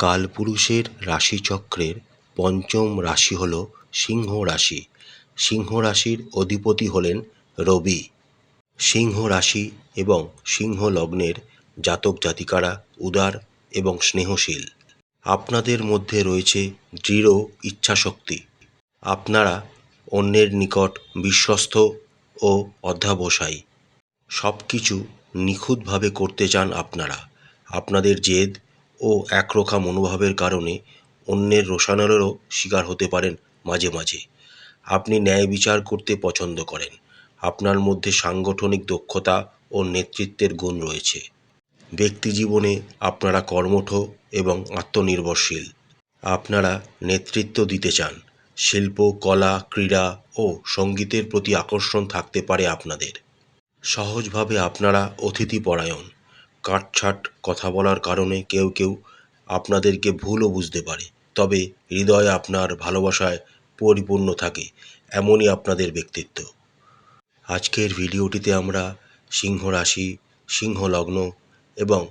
কালপুরুষের রাশিচক্রের পঞ্চম রাশি হল সিংহ রাশি। সিংহ রাশির অধিপতি হলেন রবি। সিংহ রাশি এবং সিংহ লগ্নের জাতক জাতিকারা উদার এবং স্নেহশীল। আপনাদের মধ্যে রয়েছে দৃঢ় ইচ্ছাশক্তি। আপনারা অন্যের নিকট বিশ্বস্ত ও অধ্যাবসায়ী। সব কিছু নিখুঁতভাবে করতে চান আপনারা। আপনাদের জেদ ও একরোখা মনোভাবের কারণে অন্যের রোষানলেরও শিকার হতে পারেন মাঝে মাঝে। আপনি ন্যায় বিচার করতে পছন্দ করেন। আপনার মধ্যে সাংগঠনিক দক্ষতা ও নেতৃত্বের গুণ রয়েছে। ব্যক্তি জীবনে আপনারা কর্মঠ এবং আত্মনির্ভরশীল। আপনারা নেতৃত্ব দিতে চান। শিল্প, কলা, ক্রীড়া ও সঙ্গীতের প্রতি আকর্ষণ থাকতে পারে আপনাদের। সহজভাবে আপনারা অতিথিপরায়ণ। কাটছাট কথা বলার কারণে কেউ কেউ আপনাদেরকে ভুলও বুঝতে পারে। তবে হৃদয় আপনার ভালোবাসায় পরিপূর্ণ থাকে, এমনই আপনাদের ব্যক্তিত্ব। আজকের ভিডিওটিতে আমরা সিংহ রাশি, সিংহ লগ্ন এবং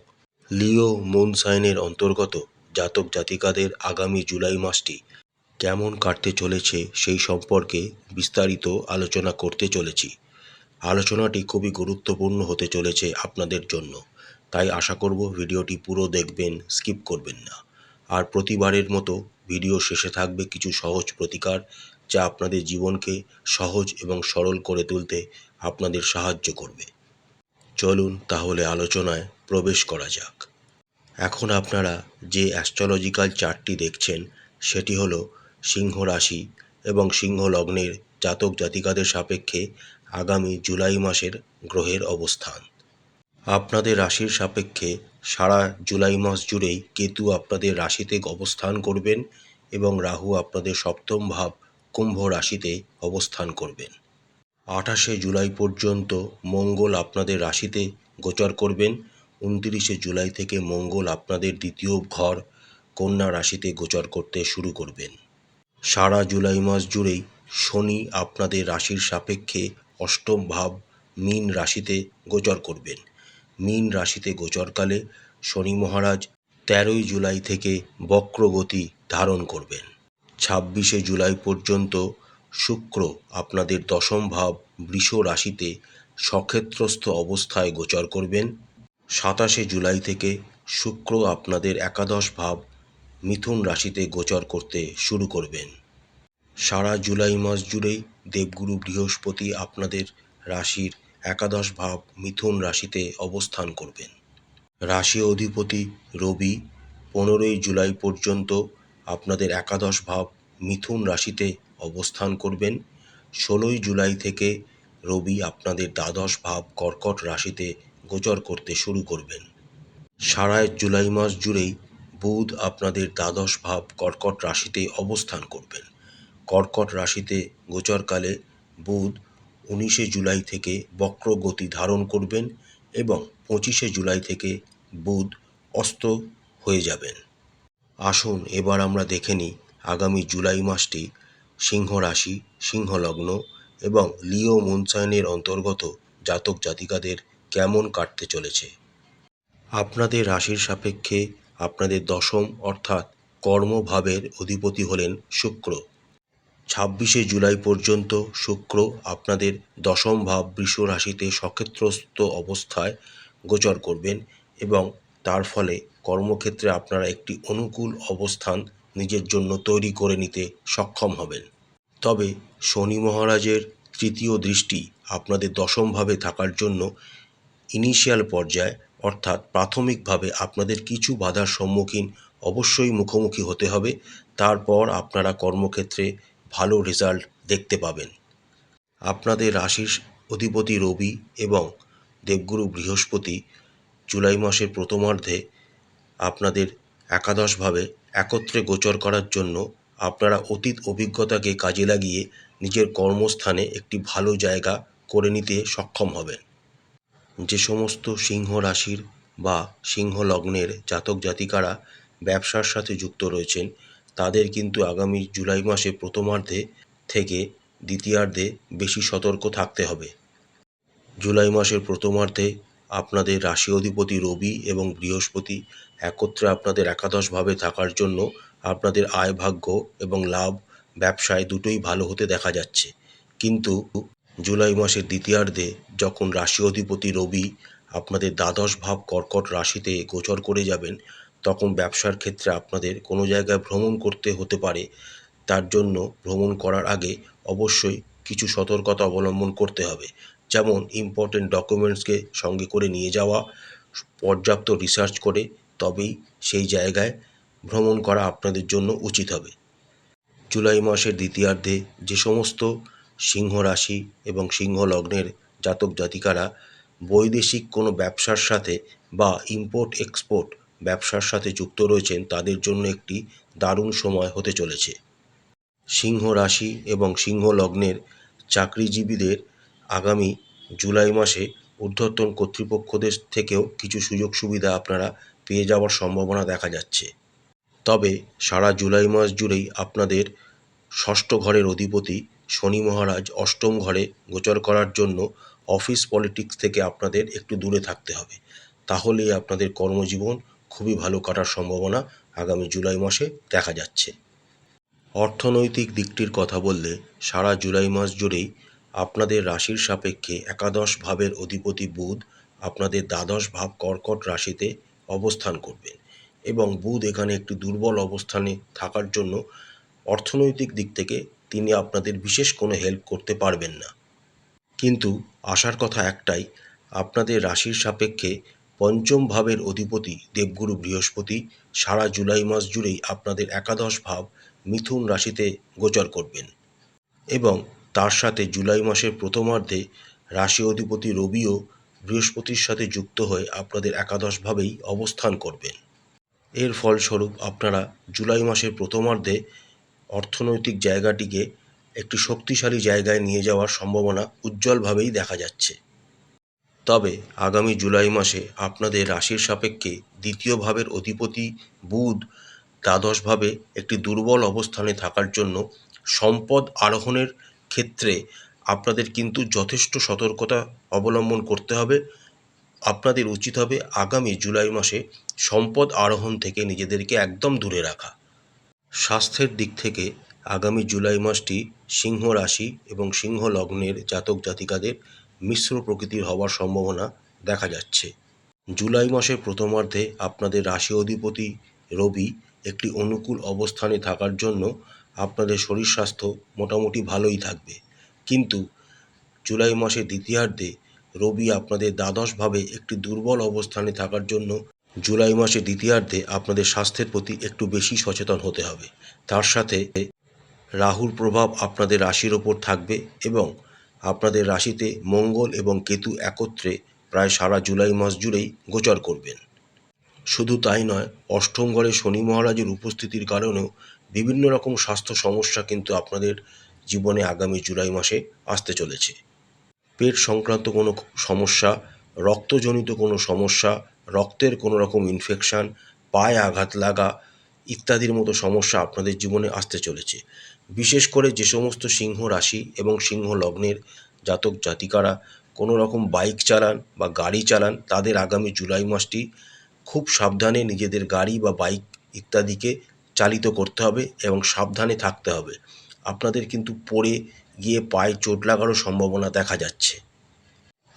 লিও মুন সাইনের অন্তর্গত জাতক জাতিকাদের আগামী জুলাই মাসটি কেমন কাটতে চলেছে সেই সম্পর্কে বিস্তারিত আলোচনা করতে চলেছি। আলোচনাটি খুবই গুরুত্বপূর্ণ হতে চলেছে আপনাদের জন্য। তাই আশা করব ভিডিওটি পুরো দেখবেন, স্কিপ করবেন না। আর প্রতিবারের মতো ভিডিও শেষে থাকবে কিছু সহজ প্রতিকার যা আপনাদের জীবনকে সহজ এবং সরল করে তুলতে আপনাদের সাহায্য করবে। চলুন তাহলে আলোচনায় প্রবেশ করা যাক। এখন আপনারা যে অ্যাস্ট্রোলজিক্যাল চার্টটি দেখছেন, সেটি হল সিংহ রাশি এবং সিংহ লগ্নের জাতক জাতিকাদের সাপেক্ষে আগামী জুলাই মাসের গ্রহের অবস্থান। আপনাদের রাশির সাপেক্ষে সারা জুলাই মাস জুড়েই কেতু আপনাদের রাশিতে অবস্থান করবেন এবং রাহু আপনাদের সপ্তম ভাব কুম্ভ রাশিতে অবস্থান করবেন। আঠাশে জুলাই পর্যন্ত মঙ্গল আপনাদের রাশিতে গোচর করবেন। উনতিরিশে জুলাই থেকে মঙ্গল আপনাদের দ্বিতীয় ঘর কন্যা রাশিতে গোচর করতে শুরু করবেন। সারা জুলাই মাস জুড়েই শনি আপনাদের রাশির সাপেক্ষে অষ্টম ভাব মীন রাশিতে গোচর করবেন। মীন রাশিতে গোচরকালে শনি মহারাজ তেরোই জুলাই থেকে বক্রগতি ধারণ করবেন। ছাব্বিশে জুলাই পর্যন্ত শুক্র আপনাদের দশম ভাব বৃষ রাশিতে সক্ষেত্রস্থ অবস্থায় গোচর করবেন। সাতাশে জুলাই থেকে শুক্র আপনাদের একাদশ ভাব মিথুন রাশিতে গোচর করতে শুরু করবেন। সারা জুলাই মাস জুড়েই দেবগুরু বৃহস্পতি আপনাদের রাশির একাদশ ভাব মিথুন রাশিতে অবস্থান করবেন। রাশি অধিপতি রবি পনেরোই জুলাই পর্যন্ত আপনাদের একাদশ ভাব মিথুন রাশিতে অবস্থান করবেন। ষোলোই জুলাই থেকে রবি আপনাদের দ্বাদশ ভাব কর্কট রাশিতে গোচর করতে শুরু করবেন। সারা জুলাই মাস জুড়েই বুধ আপনাদের দ্বাদশ ভাব কর্কট রাশিতে অবস্থান করবেন। কর্কট রাশিতে গোচরকালে বুধ উনিশে জুলাই থেকে বক্র গতি ধারণ করবেন এবং পঁচিশে জুলাই থেকে বুধ অস্ত হয়ে যাবেন। আসুন, এবার আমরা দেখে নিই আগামী জুলাই মাসটি সিংহ রাশি সিংহ লগ্ন এবং লিও মুনসাইনের অন্তর্গত জাতক জাতিকাদের কেমন কাটতে চলেছে। আপনাদের রাশির সাপেক্ষে আপনাদের দশম অর্থাৎ কর্মভাবের অধিপতি হলেন শুক্র। ছাব্বিশে জুলাই পর্যন্ত শুক্র আপনাদের দশম ভাব বৃষ রাশিতে সক্ষেত্রস্থ অবস্থায় গোচর করবেন এবং তার ফলে কর্মক্ষেত্রে আপনারা একটি অনুকূল অবস্থান নিজের জন্য তৈরি করে নিতে সক্ষম হবেন। তবে শনি মহারাজের তৃতীয় দৃষ্টি আপনাদের দশমভাবে থাকার জন্য ইনিশিয়াল পর্যায়ে অর্থাৎ প্রাথমিকভাবে আপনাদের কিছু বাধার সম্মুখীন অবশ্যই মুখোমুখি হতে হবে। তারপর আপনারা কর্মক্ষেত্রে ভালো রেজাল্ট দেখতে পাবেন। আপনাদের রাশির অধিপতি রবি এবং দেবগুরু বৃহস্পতি জুলাই মাসের প্রথমার্ধে আপনাদের একাদশভাবে একত্রে গোচর করার জন্য আপনারা অতীত অভিজ্ঞতাকে কাজে লাগিয়ে নিজের কর্মস্থানে একটি ভালো জায়গা করে নিতে সক্ষম হবেন। যে সমস্ত সিংহ রাশির বা সিংহ লগ্নের জাতক জাতিকারা ব্যবসার সাথে যুক্ত রয়েছেন তাদের কিন্তু আগামী জুলাই মাসে প্রথমার্ধে থেকে দ্বিতীয়ার্ধে বেশি সতর্ক থাকতে হবে। জুলাই মাসের প্রথমার্ধে আপনাদের রাশি অধিপতি রবি এবং বৃহস্পতি একত্রে আপনাদের একাদশভাবে থাকার জন্য আপনাদের আয় ভাগ্য এবং লাভ ব্যবসায় দুটোই ভালো হতে দেখা যাচ্ছে। কিন্তু জুলাই মাসের দ্বিতীয়ার্ধে যখন রাশি অধিপতি রবি আপনাদের দ্বাদশ ভাব কর্কট রাশিতে গোচর করে যাবেন তখন ব্যবসার ক্ষেত্রে আপনাদের কোনো জায়গায় ভ্রমণ করতে হতে পারে। তার জন্য ভ্রমণ করার আগে অবশ্যই কিছু সতর্কতা অবলম্বন করতে হবে। যেমন ইম্পর্টেন্ট ডকুমেন্টসকে সঙ্গে করে নিয়ে যাওয়া, পর্যাপ্ত রিসার্চ করে, তবেই সেই জায়গায় ভ্রমণ করা আপনাদের জন্য উচিত হবে। জুলাই মাসের দ্বিতীয়ার্ধে যে সমস্ত সিংহ রাশি এবং সিংহ লগ্নের জাতক জাতিকারা বৈদেশিক কোনো ব্যবসার সাথে বা ইম্পোর্ট এক্সপোর্ট ব্যবসার সাথে যুক্ত রয়েছেন তাদের জন্য একটি দারুণ সময় হতে চলেছে। সিংহ রাশি এবং সিংহ লগ্নের চাকরিজীবীদের আগামী জুলাই মাসে ঊর্ধ্বতন কর্তৃপক্ষদের থেকেও কিছু সুযোগ সুবিধা আপনারা পেয়ে যাওয়ার সম্ভাবনা দেখা যাচ্ছে। তবে সারা জুলাই মাস জুড়েই আপনাদের ষষ্ঠ ঘরের অধিপতি শনি মহারাজ অষ্টম ঘরে গোচর করার জন্য অফিস পলিটিক্স থেকে আপনাদের একটু দূরে থাকতে হবে। তাহলেই আপনাদের কর্মজীবন খুবই ভালো কাটার সম্ভাবনা আগামী জুলাই মাসে দেখা যাচ্ছে। অর্থনৈতিক দিকটির কথা বললে সারা জুলাই মাস জুড়েই আপনাদের রাশির সাপেক্ষে একাদশ ভাবের অধিপতি বুধ আপনাদের দ্বাদশ ভাব কর্কট রাশিতে অবস্থান করবেন এবং বুধ এখানে একটি দুর্বল অবস্থানে থাকার জন্য অর্থনৈতিক দিক থেকে তিনি আপনাদের বিশেষ কোনো হেল্প করতে পারবেন না। কিন্তু আসার কথা একটাই, আপনাদের রাশির সাপেক্ষে পঞ্চম ভাবের অধিপতি দেবগুরু বৃহস্পতি সারা জুলাই মাস জুড়েই আপনাদের একাদশ ভাব মিথুন রাশিতে গোচর করবেন এবং তার সাথে জুলাই মাসের প্রথমার্ধে রাশি অধিপতি রবিও বৃহস্পতির সাথে যুক্ত হয়ে আপনাদের একাদশভাবেই অবস্থান করবেন। এর ফলস্বরূপ আপনারা জুলাই মাসের প্রথমার্ধে অর্থনৈতিক জায়গাটিকে একটি শক্তিশালী জায়গায় নিয়ে যাওয়ার সম্ভাবনা উজ্জ্বলভাবেই দেখা যাচ্ছে। তবে আগামী জুলাই মাসে আপনাদের রাশির সাপেক্ষে দ্বিতীয় ভাবের অধিপতি বুধ দ্বাদশভাবে একটি দুর্বল অবস্থানে থাকার জন্য সম্পদ আরোহণের ক্ষেত্রে আপনাদের কিন্তু যথেষ্ট সতর্কতা অবলম্বন করতে হবে। আপনাদের উচিত হবে আগামী জুলাই মাসে সম্পদ আরোহণ থেকে নিজেদেরকে একদম দূরে রাখা। স্বাস্থ্যের দিক থেকে আগামী জুলাই মাসটি সিংহ রাশি এবং সিংহ লগ্নের জাতক জাতিকাদের মিশ্র প্রকৃতির হওয়ার সম্ভাবনা দেখা যাচ্ছে। জুলাই মাসের প্রথমার্ধে আপনাদের রাশি অধিপতি রবি একটি অনুকূল অবস্থানে থাকার জন্য আপনাদের শরীর স্বাস্থ্য মোটামুটি ভালোই থাকবে। কিন্তু জুলাই মাসের দ্বিতীয়ার্ধে রবি আপনাদের দ্বাদশভাবে একটি দুর্বল অবস্থানে থাকার জন্য জুলাই মাসের দ্বিতীয়ার্ধে আপনাদের স্বাস্থ্যের প্রতি একটু বেশি সচেতন হতে হবে। তার সাথে রাহুর প্রভাব আপনাদের রাশির ওপর থাকবে এবং আপনাদের রাশিতে মঙ্গল এবং কেতু একত্রে প্রায় সারা জুলাই মাস জুড়েই গোচর করবেন। শুধু তাই নয়, অষ্টম ঘরে শনি মহারাজের উপস্থিতির কারণেও বিভিন্ন রকম স্বাস্থ্য সমস্যা কিন্তু আপনাদের জীবনে আগামী জুলাই মাসে আসতে চলেছে। পেট সংক্রান্ত কোনো সমস্যা, রক্তজনিত কোনো সমস্যা, রক্তের কোনো রকম ইনফেকশান পায়ে আঘাত লাগা ইত্যাদির মতো সমস্যা আপনাদের জীবনে আসতে চলেছে। বিশেষ করে যে সমস্ত সিংহ রাশি এবং সিংহ লগ্নের জাতক জাতিকারা কোনো রকম বাইক চালান বা গাড়ি চালান, তাদের আগামী জুলাই মাসটি খুব সাবধানে নিজেদের গাড়ি বা বাইক ইত্যাদিকে চালিত করতে হবে এবং সাবধানে থাকতে হবে। আপনাদের কিন্তু পড়ে গিয়ে পায়ে চোট লাগারও সম্ভাবনা দেখা যাচ্ছে।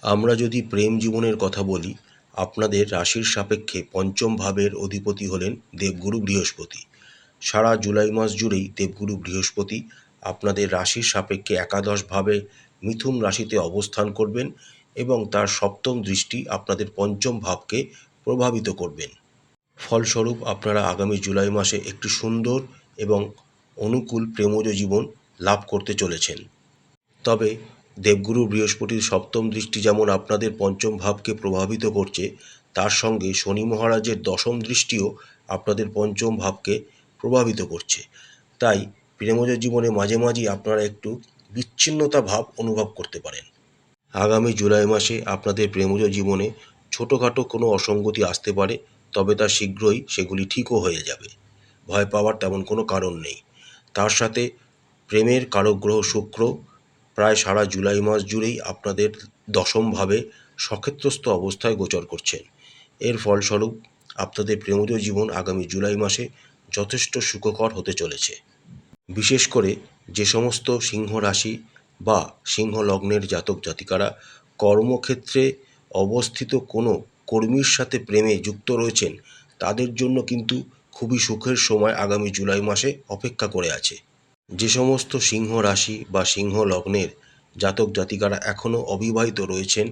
আমরা যদি প্রেম জীবনের কথা বলি আপনাদের রাশির সাপেক্ষে পঞ্চম ভাবের অধিপতি হলেন দেবগুরু বৃহস্পতি। সারা জুলাই মাস জুড়েই দেবগুরু বৃহস্পতি আপনাদের রাশির সাপেক্ষে একাদশভাবে মিথুন রাশিতে অবস্থান করবেন এবং তার সপ্তম দৃষ্টি আপনাদের পঞ্চম ভাবকে প্রভাবিত করবেন। ফলস্বরূপ আপনারা আগামী জুলাই মাসে একটি সুন্দর এবং অনুকূল প্রেমজ জীবন লাভ করতে চলেছেন। তবে দেবগুরু বৃহস্পতির সপ্তম দৃষ্টি যেমন আপনাদের পঞ্চম ভাবকে প্রভাবিত করছে, তার সঙ্গে শনি মহারাজের দশম দৃষ্টিও আপনাদের পঞ্চম ভাবকে প্রভাবিত করছে। তাই প্রেমজ জীবনে মাঝে মাঝেই আপনারা একটু বিচ্ছিন্নতা ভাব অনুভব করতে পারেন। আগামী জুলাই মাসে আপনাদের প্রেমজ জীবনে ছোটোখাটো কোনো অসঙ্গতি আসতে পারে, তবে তা শীঘ্রই সেগুলি ঠিকও হয়ে যাবে। ভয় পাওয়ার তেমন কোনো কারণ নেই। তার সাথে প্রেমের কারক গ্রহ শুক্র প্রায় সারা জুলাই মাস জুড়েই আপনাদের দশমভাবে সক্ষেত্রস্থ অবস্থায় গোচর করছেন এর ফলস্বরূপ আপনাদের প্রেমজ জীবন আগামী জুলাই মাসে যথেষ্ট সুখকর হতে চলেছে। বিশেষ করে যে সমস্ত সিংহ রাশি বা সিংহ লগ্নের জাতক জাতিকারা কর্মক্ষেত্রে অবস্থিত কোনো কর্মীর সাথে প্রেমে যুক্ত রয়েছেন, তাদের জন্য কিন্তু খুবই সুখের সময় আগামী জুলাই মাসে অপেক্ষা করে আছে। যে সমস্ত সিংহ রাশি বা সিংহ লগ্নের জাতক জাতিকারা এখনও অবিবাহিত রয়েছেন,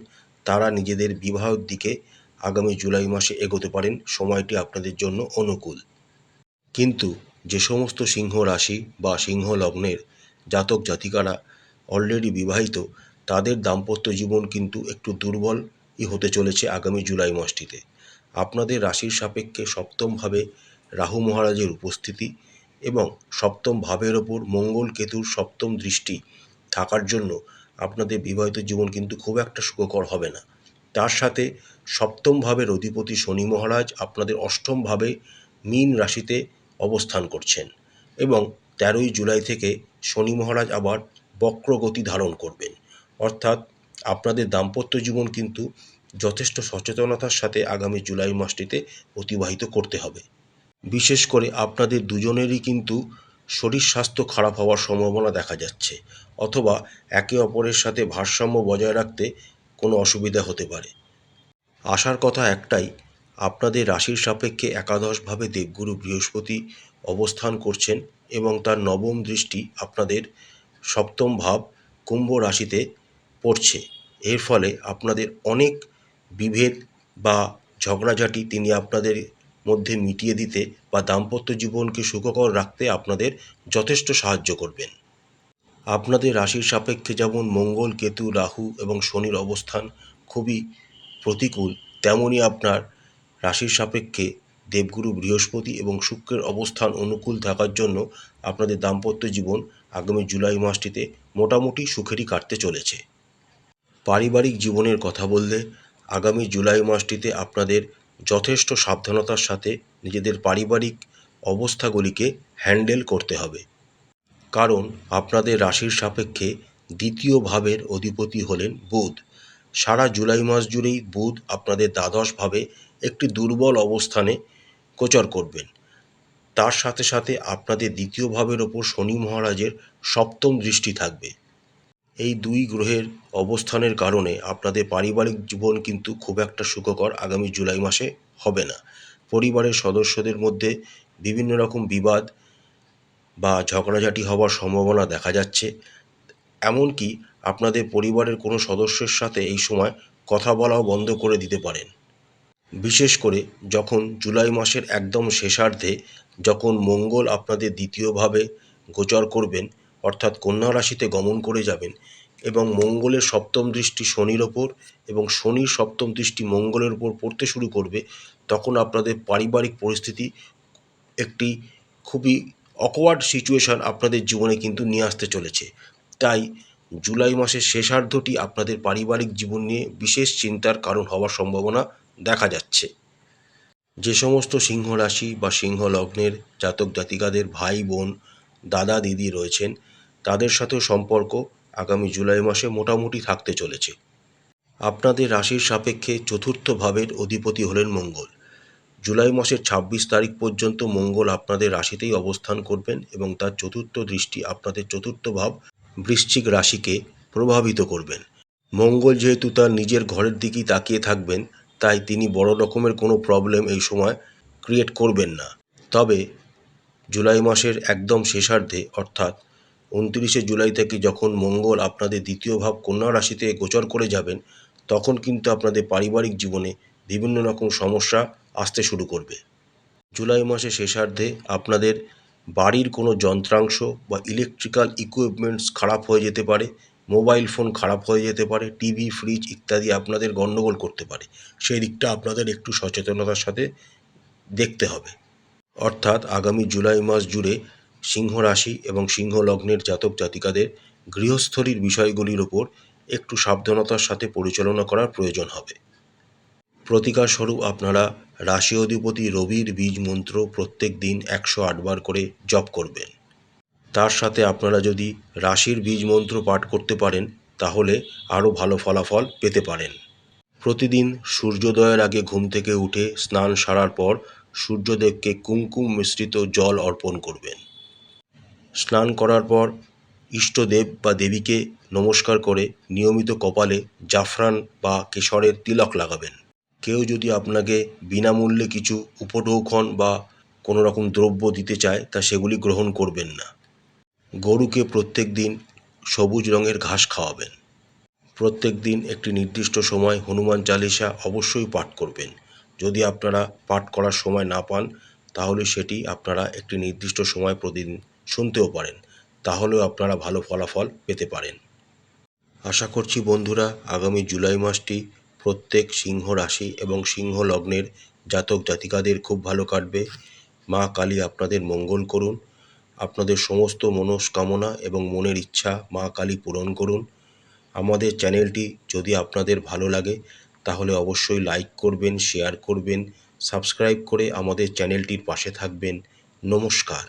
তারা নিজেদের বিবাহের দিকে আগামী জুলাই মাসে এগোতে পারেন। সময়টি আপনাদের জন্য অনুকূল। কিন্তু যে সমস্ত সিংহ রাশি বা সিংহ লগ্নের জাতক জাতিকারা অলরেডি বিবাহিত, তাদের দাম্পত্য জীবন কিন্তু একটু দুর্বলই হতে চলেছে আগামী জুলাই মাসটিতে। আপনাদের রাশির সাপেক্ষে সপ্তমভাবে রাহু মহারাজের উপস্থিতি এবং সপ্তম ভাবের ওপর মঙ্গল কেতুর সপ্তম দৃষ্টি থাকার জন্য আপনাদের বিবাহিত জীবন কিন্তু খুব একটা সুখকর হবে না। তার সাথে সপ্তম ভাবের অধিপতি শনি মহারাজ আপনাদের অষ্টম ভাবে মীন রাশিতে অবস্থান করছেন এবং তেরোই জুলাই থেকে শনি মহারাজ আবার বক্রগতি ধারণ করবেন। অর্থাৎ আপনাদের দাম্পত্য জীবন কিন্তু যথেষ্ট সচেতনতার সাথে আগামী জুলাই মাসটিতে অতিবাহিত করতে হবে। বিশেষ করে আপনাদের দুজনেরই কিন্তু শরীর স্বাস্থ্য খারাপ হওয়ার সম্ভাবনা দেখা যাচ্ছে, অথবা একে অপরের সাথে ভারসাম্য বজায় রাখতে কোনো অসুবিধা হতে পারে। আসার কথা একটাই, আপনাদের রাশির সাপেক্ষে একাদশভাবে দেবগুরু বৃহস্পতি অবস্থান করছেন এবং তার নবম দৃষ্টি আপনাদের সপ্তম ভাব কুম্ভ রাশিতে পড়ছে। এর ফলে আপনাদের অনেক বিভেদ বা ঝগড়াঝাটি তিনি আপনাদের মধ্যে মিটিয়ে দিতে বা দাম্পত্য জীবনকে সুখকর রাখতে আপনাদের যথেষ্ট সাহায্য করবেন। আপনাদের রাশির সাপেক্ষে যেমন মঙ্গল, কেতু, রাহু এবং শনির অবস্থান খুবই প্রতিকূল তেমনই আপনার রাশির সাপেক্ষে দেবগুরু বৃহস্পতি এবং শুক্রের অবস্থান অনুকূল থাকার জন্য আপনাদের দাম্পত্য জীবন আগামী জুলাই মাসটিতে মোটামুটি সুখেরই কাটতে চলেছে। পারিবারিক জীবনের কথা বললে আগামী জুলাই মাসটিতে আপনাদের যথেষ্ট সাবধানতার সাথে নিজেদের পারিবারিক অবস্থাগুলিকে হ্যান্ডেল করতে হবে। কারণ আপনাদের রাশির সাপেক্ষে দ্বিতীয় ভাবের অধিপতি হলেন বুধ। সারা জুলাই মাস জুড়েই বুধ আপনাদের দ্বাদশভাবে একটি দুর্বল অবস্থানে গোচর করবেন। তার সাথে সাথে আপনাদের দ্বিতীয় ভাবের ওপর শনি মহারাজের সপ্তম দৃষ্টি থাকবে। এই দুই গ্রহের অবস্থানের কারণে আপনাদের পারিবারিক জীবন কিন্তু খুব একটা সুখকর আগামী জুলাই মাসে হবে না। পরিবারের সদস্যদের মধ্যে বিভিন্ন রকম বিবাদ বা ঝগড়াঝাটি হওয়ার সম্ভাবনা দেখা যাচ্ছে। এমনকি আপনাদের পরিবারের কোনো সদস্যের সাথে এই সময় কথা বলাও বন্ধ করে দিতে পারেন। বিশেষ করে যখন জুলাই মাসের একদম শেষার্ধে যখন মঙ্গল আপনাদের দ্বিতীয়ভাবে গোচর করবেন অর্থাৎ কন্যা রাশিতে গমন করে যাবেন এবং মঙ্গলের সপ্তম দৃষ্টি শনির ওপর এবং শনির সপ্তম দৃষ্টি মঙ্গলের ওপর পড়তে শুরু করবে, তখন আপনাদের পারিবারিক পরিস্থিতি একটি খুবই অকওয়ার্ড সিচুয়েশান আপনাদের জীবনে কিন্তু নিয়ে আসতে চলেছে। তাই জুলাই মাসের শেষার্ধটি আপনাদের পারিবারিক জীবন নিয়ে বিশেষ চিন্তার কারণ হওয়ার সম্ভাবনা দেখা যাচ্ছে। যে সমস্ত সিংহ রাশি বা সিংহ লগ্নের জাতক জাতিকাদের ভাই বোন দাদা দিদি রয়েছেন তাদের সাথেও সম্পর্ক আগামী জুলাই মাসে মোটামুটি থাকতে চলেছে। আপনাদের রাশির সাপেক্ষে চতুর্থ ভাবের অধিপতি হলেন মঙ্গল। জুলাই মাসের ছাব্বিশ তারিখ পর্যন্ত মঙ্গল আপনাদের রাশিতেই অবস্থান করবেন এবং তার চতুর্থ দৃষ্টি আপনাদের চতুর্থ ভাব বৃশ্চিক রাশিকে প্রভাবিত করবেন। মঙ্গল যেহেতু তার নিজের ঘরের দিকেই তাকিয়ে থাকবেন, তাই তিনি বড় রকমের কোনো প্রবলেম এই সময় ক্রিয়েট করবেন না। তবে জুলাই মাসের একদম শেষার্ধে, অর্থাৎ উনত্রিশে জুলাই থেকে যখন মঙ্গল আপনাদের দ্বিতীয় ভাব কন্যা রাশিতে গোচর করে যাবেন, তখন কিন্তু আপনাদের পারিবারিক জীবনে বিভিন্ন রকম সমস্যা আসতে শুরু করবে। জুলাই মাসের শেষার্ধে আপনাদের বাড়ির কোনো যন্ত্রাংশ বা ইলেকট্রিক্যাল ইকুইপমেন্টস খারাপ হয়ে যেতে পারে মোবাইল ফোন খারাপ হয়ে যেতে পারে টিভি ফ্রিজ ইত্যাদি আপনাদের গণ্ডগোল করতে পারে। সেই দিকটা আপনাদের একটু সচেতনতার সাথে দেখতে হবে। অর্থাৎ আগামী জুলাই মাস জুড়ে সিংহ রাশি এবং সিংহ লগ্নের জাতক জাতিকাদের গৃহস্থলীর বিষয়গুলির ওপর একটু সাবধানতার সাথে পরিচালনা করার প্রয়োজন হবে। প্রতিকার স্বরূপ আপনারা রাশি অধিপতি রবির বীজ মন্ত্র প্রত্যেক দিন একশো আটবার করে জপ করবেন। তার সাথে আপনারা যদি রাশির বীজ মন্ত্র পাঠ করতে পারেন, তাহলে আরও ভালো ফলাফল পেতে পারেন। প্রতিদিন সূর্যোদয়ের আগে ঘুম থেকে উঠে স্নান সারার পর সূর্যদেবকে কুমকুম মিশ্রিত জল অর্পণ করবেন। স্নান করার পর ইষ্টদেব বা দেবীকে নমস্কার করে নিয়মিত কপালে জাফরান বা কেশরের তিলক লাগাবেন। কেউ যদি আপনাকে বিনামূল্যে কিছু উপঢৌকন বা কোনো রকম দ্রব্য দিতে চায়, তা সেগুলি গ্রহণ করবেন না। গরুকে প্রত্যেক দিন সবুজ রঙের ঘাস খাওয়াবেন। প্রত্যেক দিন একটি নির্দিষ্ট সময় হনুমান চালিসা অবশ্যই পাঠ করবেন। যদি আপনারা পাঠ করার সময় না পান, তাহলে সেটি আপনারা একটি নির্দিষ্ট সময় প্রতিদিন শুনতেও পারেন, তাহলেও আপনারা ভালো ফলাফল পেতে পারেন। আশা করছি বন্ধুরা, আগামী জুলাই মাসটি প্রত্যেক সিংহ রাশি এবং সিংহ লগ্নের জাতক জাতিকাদের খুব ভালো কাটবে। মা কালী আপনাদের মঙ্গল করুন, আপনাদের সমস্ত মনস্কামনা এবং মনের ইচ্ছা মা কালী পূরণ করুন। আমাদের চ্যানেলটি যদি আপনাদের ভালো লাগে, তাহলে অবশ্যই লাইক করবেন, শেয়ার করবেন, সাবস্ক্রাইব করে আমাদের চ্যানেলটির পাশে থাকবেন। নমস্কার।